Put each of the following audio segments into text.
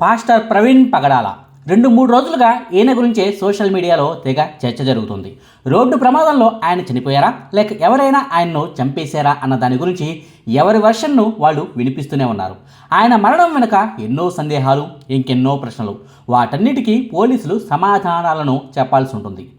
Pastor Praveen పగడాల. రెండు మూడు రోజులుగా ఈయన గురించే సోషల్ మీడియాలో తెగ చర్చ జరుగుతుంది. రోడ్డు ప్రమాదంలో ఆయన చనిపోయారా? లేక ఎవరైనా ఆయన్ను చంపేశారా అన్న దాని గురించి ఎవరి వర్షన్ను వాళ్ళు వినిపిస్తూనే ఉన్నారు. ఆయన మరణం వెనుక ఎన్నో సందేహాలు ఇంకెన్నో ప్రశ్నలు. వాటన్నిటికీ పోలీసులు సమాధానాలను చెప్పాల్సి ఉంటుంది.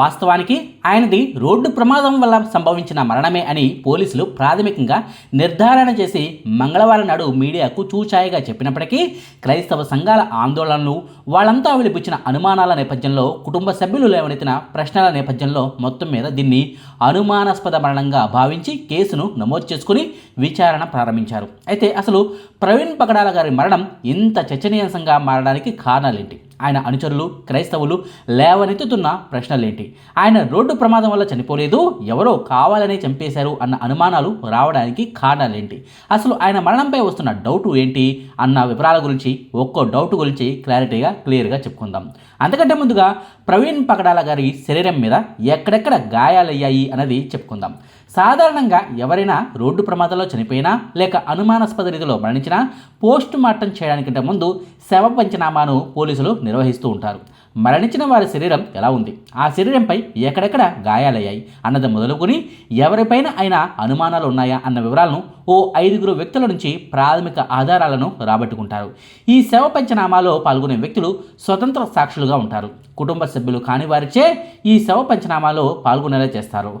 వాస్తవానికి ఆయనది రోడ్డు ప్రమాదం వల్ల సంభవించిన మరణమే అని పోలీసులు ప్రాథమికంగా నిర్ధారణ చేసి మంగళవారం నాడు మీడియాకు చూచాయిగా చెప్పినప్పటికీ క్రైస్తవ సంఘాల ఆందోళనలు వాళ్ళంతా విలిపించిన అనుమానాల నేపథ్యంలో కుటుంబ సభ్యులు లేవనెత్తిన ప్రశ్నల నేపథ్యంలో మొత్తం మీద దీన్ని అనుమానాస్పద మరణంగా భావించి కేసును నమోదు చేసుకుని విచారణ ప్రారంభించారు. అయితే అసలు ప్రవీణ్ పగడాల గారి మరణం ఇంత చర్చనీయాంశంగా మారడానికి కారణాలేంటి? ఆయన అనుచరులు క్రైస్తవులు లేవనెత్తుతున్న ప్రశ్నలేంటి? ఆయన రోడ్డు ప్రమాదం వల్ల చనిపోలేదు ఎవరో కావాలనే చంపేశారు అన్న అనుమానాలు రావడానికి కారణాలేంటి? అసలు ఆయన మరణంపై వస్తున్న డౌట్ ఏంటి? అన్న వివరాల గురించి ఒక్కో డౌట్ గురించి క్లారిటీగా క్లియర్గా చెప్పుకుందాం. అంతకంటే ముందుగా ప్రవీణ్ పగడాల గారి శరీరం మీద ఎక్కడెక్కడ గాయాలయ్యాయి అన్నది చెప్పుకుందాం. సాధారణంగా ఎవరైనా రోడ్డు ప్రమాదంలో చనిపోయినా లేక అనుమానాస్పద రీతిలో మరణించినా పోస్ట్ మార్టం చేయడానికంటే ముందు శవ పంచనామాను పోలీసులు నిర్వహిస్తూ ఉంటారు. మరణించిన వారి శరీరం ఎలా ఉంది? ఆ శరీరంపై ఎక్కడెక్కడ గాయాలయ్యాయి అన్నది మొదలుకొని ఎవరిపైన అయినా అనుమానాలు ఉన్నాయా అన్న వివరాలను ఓ ఐదుగురు వ్యక్తుల నుంచి ప్రాథమిక ఆధారాలను రాబట్టుకుంటారు. ఈ శవ పంచనామాలో పాల్గొనే వ్యక్తులు స్వతంత్ర సాక్షులుగా ఉంటారు. కుటుంబ సభ్యులు కాని వారిచే ఈ శవ పంచనామాలో పాల్గొనేలా చేస్తారు.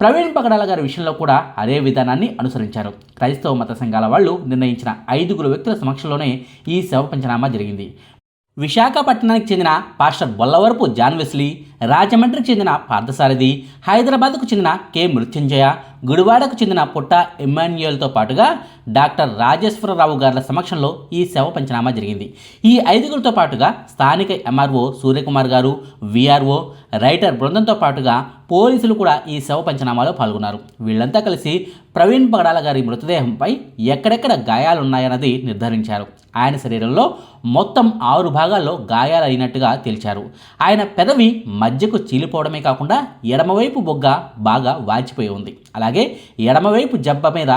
ప్రవీణ్ పగడాల గారి విషయంలో కూడా అదే విధానాన్ని అనుసరించారు. క్రైస్తవ మత సంఘాల వాళ్ళు నిర్ణయించిన ఐదుగురు వ్యక్తుల సమక్షంలోనే ఈ శవ పంచనామా జరిగింది. విశాఖపట్నానికి చెందిన పాస్టర్ బొల్లవరపు జాన్ వెస్లీ రాజమండ్రికి చెందిన పార్థసారథి హైదరాబాద్కు చెందిన కె మృత్యుంజయ గుడివాడకు చెందిన పుట్ట ఎమ్మాన్యుయల్తో పాటుగా డాక్టర్ రాజేశ్వరరావు గారి సమక్షంలో ఈ శవ పంచనామా జరిగింది. ఈ ఐదుగురితో పాటుగా స్థానిక ఎంఆర్ఓ సూర్యకుమార్ గారు విఆర్ఓ రైటర్ బృందంతో పాటుగా పోలీసులు కూడా ఈ శవ పంచనామాలో పాల్గొన్నారు. వీళ్ళంతా కలిసి ప్రవీణ్ పగడాల గారి మృతదేహంపై ఎక్కడెక్కడ గాయాలున్నాయన్నది నిర్ధారించారు. ఆయన శరీరంలో మొత్తం ఆరు భాగాల్లో గాయాలైనట్టుగా తేల్చారు. ఆయన పెదవి మధ్యకు చీలిపోవడమే కాకుండా ఎడమవైపు బొగ్గ బాగా వాచిపోయి ఉంది. అలాగే అలాగే ఎడమవైపు జబ్బ మీద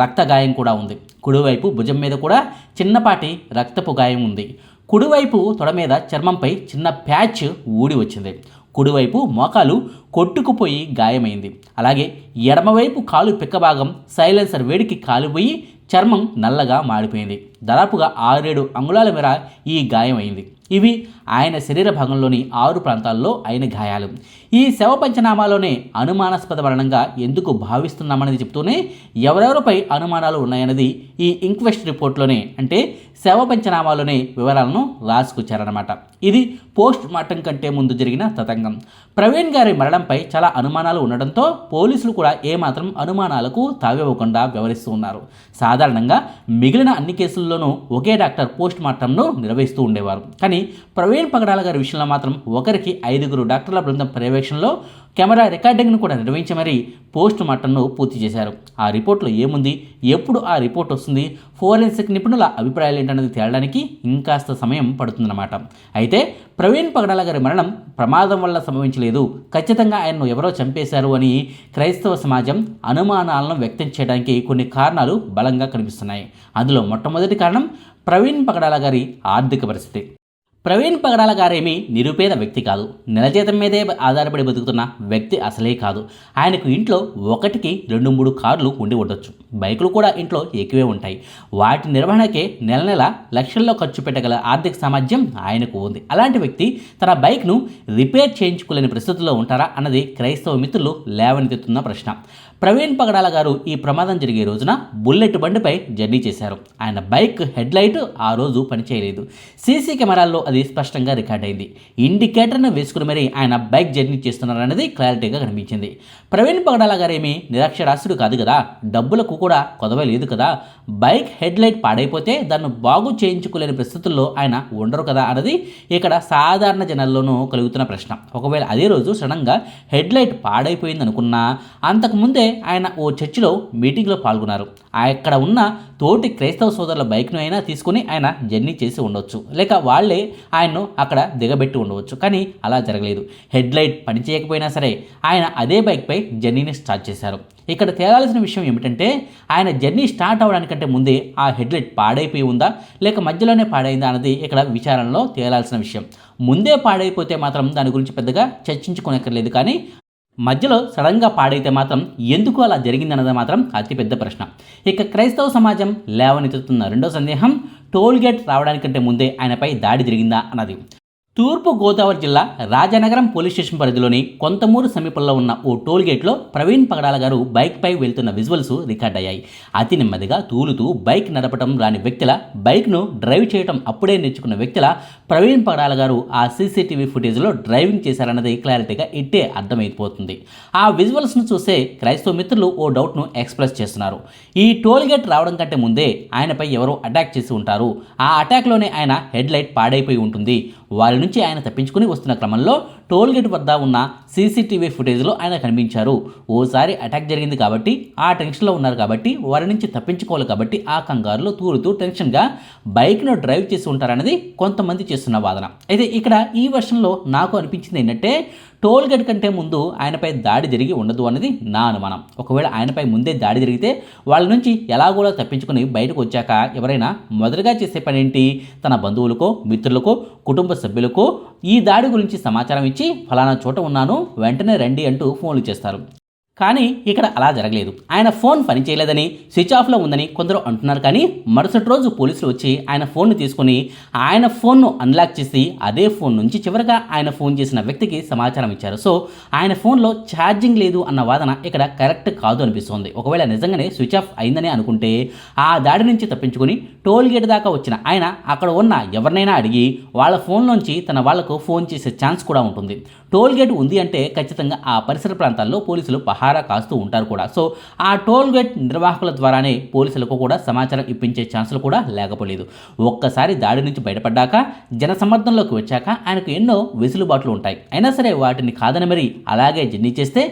రక్త గాయం కూడా ఉంది. కుడివైపు భుజం మీద కూడా చిన్నపాటి రక్తపు గాయం ఉంది. కుడివైపు తొడ మీద చర్మంపై చిన్న ప్యాచ్ ఊడి వచ్చింది. కుడివైపు మోకాలు కొట్టుకుపోయి గాయమైంది. అలాగే ఎడమవైపు కాలు పిక్కభాగం సైలెన్సర్ వేడికి కాలిపోయి చర్మం నల్లగా మాడిపోయింది. దాదాపుగా ఆరేడు అంగుళాల మేర ఈ గాయమైంది. ఇవి ఆయన శరీర భాగంలోని ఆరు ప్రాంతాల్లో ఆయన గాయాలు. ఈ శవ పంచనామాలోనే అనుమానాస్పద మరణంగా ఎందుకు భావిస్తున్నామనేది చెప్తూనే ఎవరెవరిపై అనుమానాలు ఉన్నాయన్నది ఈ ఇంక్వెస్ట్ రిపోర్ట్లోనే అంటే శవ పంచనామాలోనే వివరాలను రాసుకొచ్చారనమాట ఇది పోస్ట్ మార్టం కంటే ముందు జరిగిన తతంగం. ప్రవీణ్ గారి మరణంపై చాలా అనుమానాలు ఉండడంతో పోలీసులు కూడా ఏమాత్రం అనుమానాలకు తావివ్వకుండా వ్యవహరిస్తూ ఉన్నారు. సాధారణంగా మిగిలిన అన్ని కేసుల్లోనూ ఒకే డాక్టర్ పోస్ట్ మార్టంను నిర్వహిస్తూ ఉండేవారు. కానీ కానీ ప్రవీణ్ పగడాల గారి విషయంలో మాత్రం ఒకరికి ఐదుగురు డాక్టర్ల బృందం పర్యవేక్షణలో కెమెరా రికార్డింగ్ను కూడా నిర్వహించి మరీ పోస్ట్ మార్టంను పూర్తి చేశారు. ఆ రిపోర్ట్లో ఏముంది? ఎప్పుడు ఆ రిపోర్ట్ వస్తుంది? ఫోరెన్సిక్ నిపుణుల అభిప్రాయాలు ఏంటన్నది తేలడానికి ఇంకాస్త సమయం పడుతుందన్నమాట. అయితే ప్రవీణ్ పగడాల గారి మరణం ప్రమాదం వల్ల సంభవించలేదు. ఖచ్చితంగా ఆయన్ను ఎవరో చంపేశారు అని క్రైస్తవ సమాజం అనుమానాలను వ్యక్తం చేయడానికి కొన్ని కారణాలు బలంగా కనిపిస్తున్నాయి. అందులో మొట్టమొదటి కారణం ప్రవీణ్ పగడాల గారి ఆర్థిక పరిస్థితి. ప్రవీణ్ పగడాల గారేమీ నిరుపేద వ్యక్తి కాదు. నెల జీతం మీదే ఆధారపడి బతుకుతున్న వ్యక్తి అసలే కాదు. ఆయనకు ఇంట్లో ఒకటికి రెండు మూడు కార్లు ఉండి ఉండొచ్చు. బైకులు కూడా ఇంట్లో ఎక్కువే ఉంటాయి. వాటి నిర్వహణకే నెల నెల లక్షల్లో ఖర్చు పెట్టగల ఆర్థిక సామర్థ్యం ఆయనకు ఉంది. అలాంటి వ్యక్తి తన బైక్ను రిపేర్ చేయించుకోలేని పరిస్థితుల్లో ఉంటారా అన్నది క్రైస్తవ మిత్రులు లేవనెత్తుతున్న ప్రశ్న. ప్రవీణ్ పగడాల గారు ఈ ప్రమాదం జరిగే రోజున బుల్లెట్ బండిపై జర్నీ చేశారు. ఆయన బైక్ హెడ్ లైట్ ఆ రోజు పనిచేయలేదు. సీసీ కెమెరాల్లో అది స్పష్టంగా రికార్డ్ అయింది. ఇండికేటర్ను వేసుకుని మరీ ఆయన బైక్ జర్నీ చేస్తున్నారనేది క్లారిటీగా కనిపించింది. ప్రవీణ్ పగడాల గారేమి నిరక్షరాస్యుడు కాదు కదా? డబ్బులకు కూడా కొదవ లేదు కదా? బైక్ హెడ్ లైట్ పాడైపోతే దాన్ని బాగు చేయించుకోలేని పరిస్థితుల్లో ఆయన ఉండరు కదా అన్నది ఇక్కడ సాధారణ జనాల్లోనూ కలుగుతున్న ప్రశ్న. ఒకవేళ అదే రోజు సడన్గా హెడ్ లైట్ పాడైపోయింది అనుకున్నా అంతకుముందే ఆయన ఓ చర్చిలో మీటింగ్లో పాల్గొన్నారు. అక్కడ ఉన్న తోటి క్రైస్తవ సోదరుల బైక్ను అయినా తీసుకుని ఆయన జర్నీ చేసి ఉండవచ్చు లేక వాళ్ళే ఆయన్ను అక్కడ దిగబెట్టి ఉండవచ్చు. కానీ అలా జరగలేదు. హెడ్ లైట్ పనిచేయకపోయినా సరే ఆయన అదే బైక్పై జర్నీని స్టార్ట్ చేశారు. ఇక్కడ తేలాల్సిన విషయం ఏమిటంటే ఆయన జర్నీ స్టార్ట్ అవడానికంటే ముందే ఆ హెడ్లైట్ పాడైపోయి ఉందా లేక మధ్యలోనే పాడైందా అన్నది ఇక్కడ విచారణలో తేలాల్సిన విషయం. ముందే పాడైపోతే మాత్రం దాని గురించి పెద్దగా చర్చించుకోనక్కర్లేదు. కానీ మధ్యలో సడన్గా పాడైతే మాత్రం ఎందుకు అలా జరిగిందన్నది మాత్రం అతిపెద్ద ప్రశ్న. ఇక క్రైస్తవ సమాజం లేవనెత్తుతున్న రెండో సందేహం టోల్ గేట్ రావడానికంటే ముందే ఆయనపై దాడి జరిగిందా అన్నది. తూర్పు గోదావరి జిల్లా రాజానగరం పోలీస్ స్టేషన్ పరిధిలోని కొంతమూరు సమీపంలో ఉన్న ఓ టోల్ గేట్లో ప్రవీణ్ పగడాల గారు బైక్పై వెళ్తున్న విజువల్స్ రికార్డ్ అయ్యాయి అతి నెమ్మదిగా తూలుతూ బైక్ నడపడం రాని వ్యక్తుల బైక్ను డ్రైవ్ చేయడం అప్పుడే నేర్చుకున్న వ్యక్తుల ప్రవీణ్ పగడాల గారు ఆ సీసీటీవీ ఫుటేజ్లో డ్రైవింగ్ చేశారన్నది క్లారిటీగా ఇట్టే అర్థమైపోతుంది. ఆ విజువల్స్ను చూసే క్రైస్తవ మిత్రులు ఓ డౌట్ను ఎక్స్ప్రెస్ చేస్తున్నారు. ఈ టోల్ గేట్ రావడం కంటే ముందే ఆయనపై ఎవరో అటాక్ చేసి ఉంటారు. ఆ అటాక్లోనే ఆయన హెడ్లైట్ పాడైపోయి ఉంటుంది. వారి నుంచి ఆయన తప్పించుకుని వస్తున్న క్రమంలో టోల్గేట్ వద్ద ఉన్న సీసీటీవీ ఫుటేజ్లో ఆయన కనిపించారు. ఓసారి అటాక్ జరిగింది కాబట్టి ఆ టెన్షన్లో ఉన్నారు కాబట్టి వారి నుంచి తప్పించుకోవాలి కాబట్టి ఆ కంగారులో తూరుతూ టెన్షన్గా బైక్ను డ్రైవ్ చేసి ఉంటారనేది కొంతమంది చేస్తున్న వాదన. అయితే ఇక్కడ ఈ వర్షంలో నాకు అనిపించింది ఏంటంటే టోల్గేట్ కంటే ముందు ఆయనపై దాడి జరిగి ఉండదు అన్నది నా అనుమానం. ఒకవేళ ఆయనపై ముందే దాడి జరిగితే వాళ్ళ నుంచి ఎలాగోలా తప్పించుకుని బయటకు వచ్చాక ఎవరైనా మొదటగా చేసే పని ఏంటి తన బంధువులకో మిత్రులకో కుటుంబ సభ్యులకో ఈ దాడి గురించి సమాచారం ఇచ్చి ఫలానా చోట ఉన్నాను వెంటనే రండి అంటూ ఫోన్లు చేస్తారు. కానీ ఇక్కడ అలా జరగలేదు. ఆయన ఫోన్ పనిచేయలేదని స్విచ్ ఆఫ్లో ఉందని కొందరు అంటున్నారు కానీ మరుసటి రోజు పోలీసులు వచ్చి ఆయన ఫోన్ను తీసుకుని ఆయన ఫోన్ను అన్లాక్ చేసి అదే ఫోన్ నుంచి చివరిగా ఆయన ఫోన్ చేసిన వ్యక్తికి సమాచారం ఇచ్చారు. సో ఆయన ఫోన్లో ఛార్జింగ్ లేదు అన్న వాదన ఇక్కడ కరెక్ట్ కాదు అనిపిస్తుంది. ఒకవేళ నిజంగానే స్విచ్ ఆఫ్ అయిందని అనుకుంటే ఆ దాడి నుంచి తప్పించుకుని టోల్ గేట్ దాకా వచ్చిన ఆయన అక్కడ ఉన్న ఎవరినైనా అడిగి వాళ్ళ ఫోన్లోంచి తన వాళ్ళకు ఫోన్ చేసే ఛాన్స్ కూడా ఉంటుంది. టోల్ గేట్ ఉంది అంటే ఖచ్చితంగా ఆ పరిసర ప్రాంతాల్లో పోలీసులు పహారా కాస్తూ ఉంటారు కూడా. సో ఆ టోల్ గేట్ నిర్వాహకుల ద్వారానే పోలీసులకు కూడా సమాచారం ఇప్పించే ఛాన్సులు కూడా లేకపోలేదు. ఒక్కసారి దాడి నుంచి బయటపడ్డాక జనసమ్మర్దంలోకి వచ్చాక ఆయనకు ఎన్నో వెసులుబాట్లు ఉంటాయి. అయినా సరే వాటిని కాదని మరి అలాగే జర్నీ చేస్తే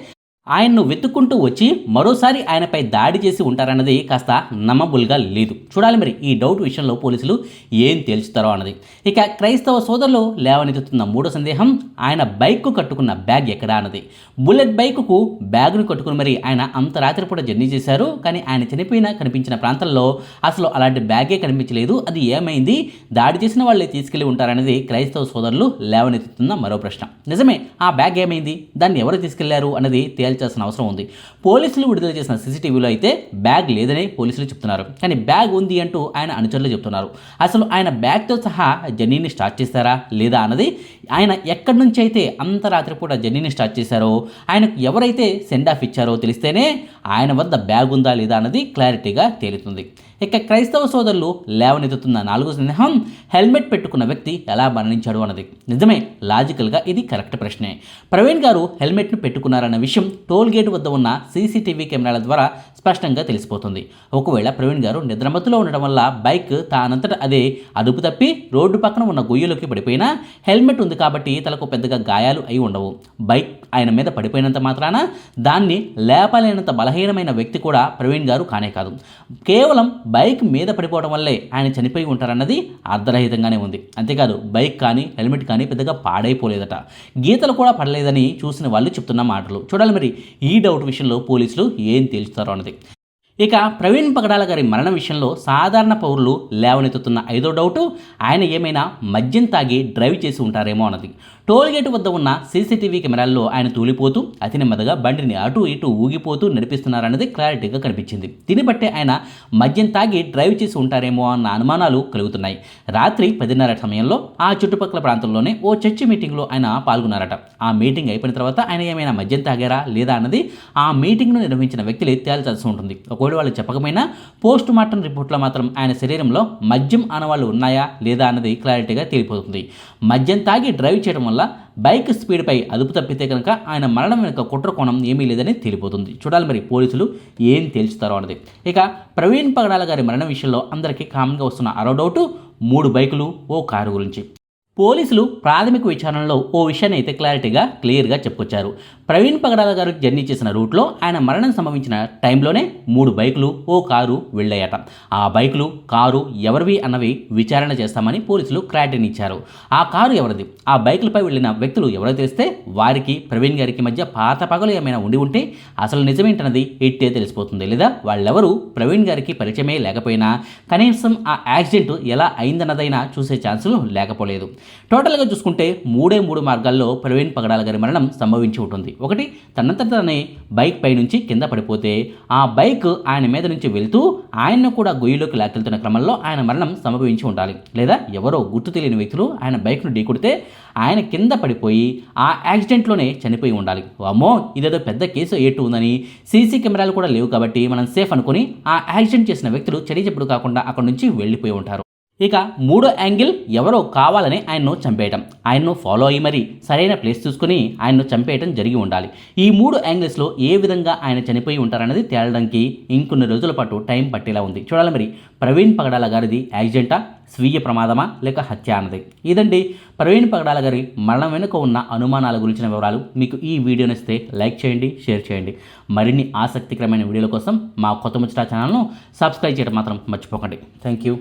ఆయన్ను వెతుక్కుంటూ వచ్చి మరోసారి ఆయనపై దాడి చేసి ఉంటారన్నది కాస్త నమ్మబుల్గా లేదు. చూడాలి మరి ఈ డౌట్ విషయంలో పోలీసులు ఏం తేల్చుతారో అన్నది. ఇక క్రైస్తవ సోదరులు లేవనెత్తుతున్న మూడో సందేహం ఆయన బైక్కు కట్టుకున్న బ్యాగ్ ఎక్కడా అన్నది. బుల్లెట్ బైక్కు బ్యాగ్ను కట్టుకుని మరి ఆయన అంత రాత్రిపూట జర్నీ చేశారు. కానీ ఆయన చనిపోయిన కనిపించిన ప్రాంతంలో అసలు అలాంటి బ్యాగే కనిపించలేదు. అది ఏమైంది? దాడి చేసిన వాళ్ళే తీసుకెళ్ళి ఉంటారనేది క్రైస్తవ సోదరులు లేవనెత్తుతున్న మరో ప్రశ్న. నిజమే ఆ బ్యాగ్ ఏమైంది? దాన్ని ఎవరు తీసుకెళ్ళారు? అన్నది తేల్చాల్సిన అవసరం ఉంది. పోలీసులు విడుదల చేసిన సీసీటీవీలో అయితే బ్యాగ్ లేదని పోలీసులు చెప్తున్నారు. కానీ బ్యాగ్ ఉంది అంటూ ఆయన అనుచరులు చెప్తున్నారు. అసలు ఆయన బ్యాగ్తో సహా జర్నీని స్టార్ట్ చేశారా లేదా అన్నది ఆయన ఎక్కడి నుంచి అయితే అంత రాత్రిపూట జర్నీని స్టార్ట్ చేశారో ఆయనకు ఎవరైతే సెండ్ ఆఫ్ ఇచ్చారో తెలిస్తేనే ఆయన వద్ద బ్యాగ్ ఉందా లేదా అన్నది క్లారిటీగా తేలుతుంది. ఇక క్రైస్తవ సోదరులు లేవనెత్తుతున్న నాలుగో సందేహం హెల్మెట్ పెట్టుకున్న వ్యక్తి ఎలా మరణించాడు అన్నది. నిజమే లాజికల్గా ఇది కరెక్ట్ ప్రశ్నే. ప్రవీణ్ గారు హెల్మెట్ను పెట్టుకున్నారన్న విషయం టోల్ గేట్ వద్ద ఉన్న సీసీటీవీ కెమెరాల ద్వారా స్పష్టంగా తెలిసిపోతుంది. ఒకవేళ ప్రవీణ్ గారు నిద్రమత్తులో ఉండడం వల్ల బైక్ తానంతట అదే అదుపు తప్పి రోడ్డు పక్కన ఉన్న గొయ్యలోకి పడిపోయినా హెల్మెట్ ఉంది కాబట్టి తలకు పెద్దగా గాయాలు అయి ఉండవు. బైక్ ఆయన మీద పడిపోయినంత మాత్రాన దాన్ని లేపలేనంత బలహీనమైన వ్యక్తి కూడా ప్రవీణ్ గారు కానే కాదు. కేవలం బైక్ మీద పడిపోవడం వల్లే ఆయన చనిపోయి ఉంటారన్నది అర్ధరహితంగానే ఉంది. అంతేకాదు బైక్ కానీ హెల్మెట్ కానీ పెద్దగా పాడైపోలేదట. గీతలు కూడా పడలేదని చూసిన వాళ్ళు చెప్తున్న మాటలు. చూడాలి మరి ఈ డౌట్ విషయంలో పోలీసులు ఏం తేల్చుతారో అన్నది. ఇక ప్రవీణ్ పగడాల గారి మరణ విషయంలో సాధారణ పౌరులు లేవనెత్తుతున్న ఐదో డౌటు ఆయన ఏమైనా మద్యం తాగి డ్రైవ్ చేసి ఉంటారేమో అన్నది. టోల్గేట్ వద్ద ఉన్న సీసీటీవీ కెమెరాల్లో ఆయన తూలిపోతూ అతి నెమ్మదిగా బండిని అటు ఇటు ఊగిపోతూ నడిపిస్తున్నారన్నది క్లారిటీగా కనిపించింది. దీన్ని బట్టే ఆయన మద్యం తాగి డ్రైవ్ చేసి ఉంటారేమో అన్న అనుమానాలు కలుగుతున్నాయి. రాత్రి పదిన్నర సమయంలో ఆ చుట్టుపక్కల ప్రాంతంలోనే ఓ చర్చి మీటింగ్లో ఆయన పాల్గొన్నారట. ఆ మీటింగ్ అయిపోయిన తర్వాత ఆయన ఏమైనా మద్యం తాగారా లేదా అన్నది ఆ మీటింగ్ను నిర్వహించిన వ్యక్తులే తేల్చాల్సి ఉంటుంది. ఒకవేళ వాళ్ళు చెప్పకపోయినా పోస్ట్ మార్టం రిపోర్ట్లో మాత్రం ఆయన శరీరంలో మద్యం అనవాళ్ళు ఉన్నాయా లేదా అన్నది క్లారిటీగా తేలిపోతుంది. మద్యం తాగి డ్రైవ్ చేయడం వల్ల బైక్ స్పీడ్పై అదుపు తప్పితే కనుక ఆయన మరణం వెనుక కుట్ర కోణం ఏమీ లేదని తేలిపోతుంది చూడాలి మరి పోలీసులు ఏం తేల్చుతారో అన్నది. ఇక ప్రవీణ్ పగడాల గారి మరణం విషయంలో అందరికీ కామన్గా వస్తున్న అరో డౌటు మూడు బైకులు ఓ కారు గురించి. పోలీసులు ప్రాథమిక విచారణలో ఓ విషయాన్ని అయితే క్లారిటీగా క్లియర్గా చెప్పుకొచ్చారు. ప్రవీణ్ పగడాల గారు జర్నీ చేసిన రూట్లో ఆయన మరణం సంభవించిన టైంలోనే మూడు బైకులు ఓ కారు వెళ్ళాయట. ఆ బైకులు కారు ఎవరివి అన్నవి విచారణ చేస్తామని పోలీసులు క్లారిటీని ఇచ్చారు. ఆ కారు ఎవరిది? ఆ బైకులపై వెళ్ళిన వ్యక్తులు ఎవరో తెలిస్తే వారికి ప్రవీణ్ గారికి మధ్య పాత పగలు ఏమైనా ఉండి ఉంటే అసలు నిజమేంటన్నది ఇట్టే తెలిసిపోతుంది. లేదా వాళ్ళెవరూ ప్రవీణ్ గారికి పరిచయమే లేకపోయినా కనీసం ఆ యాక్సిడెంట్ ఎలా అయిందన్నదైనా చూసే ఛాన్సులు లేకపోలేదు. టోటల్గా చూసుకుంటే మూడే మూడు మార్గాల్లో ప్రవీణ్ పగడాల గారి మరణం సంభవించి ఉంటుంది. ఒకటి తనంత తనే బైక్ పై నుంచి కింద పడిపోతే ఆ బైక్ ఆయన మీద నుంచి వెళ్తూ ఆయన్ను కూడా గొయ్యిలోకి లాక్కెళ్తున్న క్రమంలో ఆయన మరణం సంభవించి ఉండాలి. లేదా ఎవరో గుర్తు తెలియని వ్యక్తులు ఆయన బైక్ను ఢీకొడితే ఆయన కింద పడిపోయి ఆ యాక్సిడెంట్లోనే చనిపోయి ఉండాలి. అమ్మో ఇదేదో పెద్ద కేసు ఏటు ఉందని సీసీ కెమెరాలు కూడా లేవు కాబట్టి మనం సేఫ్ అనుకుని ఆ యాక్సిడెంట్ చేసిన వ్యక్తులు చడి చెప్పుడు కాకుండా అక్కడి నుంచి వెళ్ళిపోయి ఉంటారు. ఇక మూడో యాంగిల్ ఎవరో కావాలని ఆయన్ను చంపేయటం. ఆయన్ను ఫాలో అయ్యి మరి సరైన ప్లేస్ చూసుకుని ఆయన్ను చంపేయటం జరిగి ఉండాలి. ఈ మూడు యాంగిల్స్లో ఏ విధంగా ఆయన చనిపోయి ఉంటారన్నది తేలడానికి ఇంకొన్ని రోజుల పాటు టైం పట్టేలా ఉంది. చూడాలి మరి ప్రవీణ్ పగడాల గారిది యాక్సిడెంటా స్వీయ ప్రమాదమా? లేక హత్య అన్నది. ఇదండి ప్రవీణ్ పగడాల గారి మరణం వెనుక ఉన్న అనుమానాల గురించిన వివరాలు. మీకు ఈ వీడియో నచ్చితే లైక్ చేయండి షేర్ చేయండి. మరిన్ని ఆసక్తికరమైన వీడియోల కోసం మా కొత్త ముచ్చట ఛానల్ను సబ్స్క్రైబ్ చేయడం మాత్రం మర్చిపోకండి. Thank you